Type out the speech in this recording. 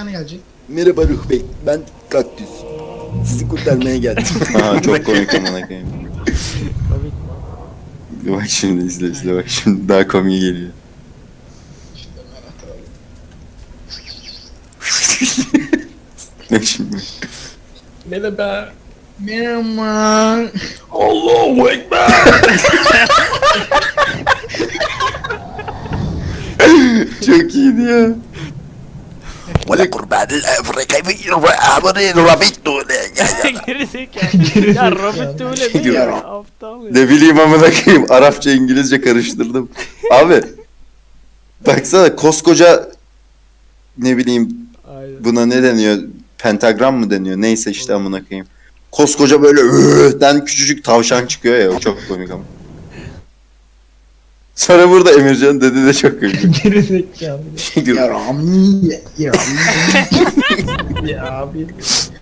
tane gelecek. Merhaba Ruh Bey, ben Kaktüs. Sizi kurtarmaya geldim. Aha çok komik amına koyayım. Bak şimdi izle izle bak şimdi daha komik geliyor. ne şimdi? Merhaba. Merhaba. Allahu Ekber. Çok iyiydi ya. Valla kurbanın Afrika'yı ve Rabit Geri zekalı. Ya Robert değil ya. Aptal ya. Ne bileyim amına koyayım Arapça İngilizce karıştırdım. Abi baksana koskoca ne bileyim Aynen. buna ne deniyor? Pentagram mı deniyor? Neyse işte amına koyayım. Koskoca böyle "Öööö'den küçücük tavşan çıkıyor ya o çok komik ama. Sonra burada Emircan dedi de çok komik. Geri zekalı. Şey diyor, Ya Rami. ya abi.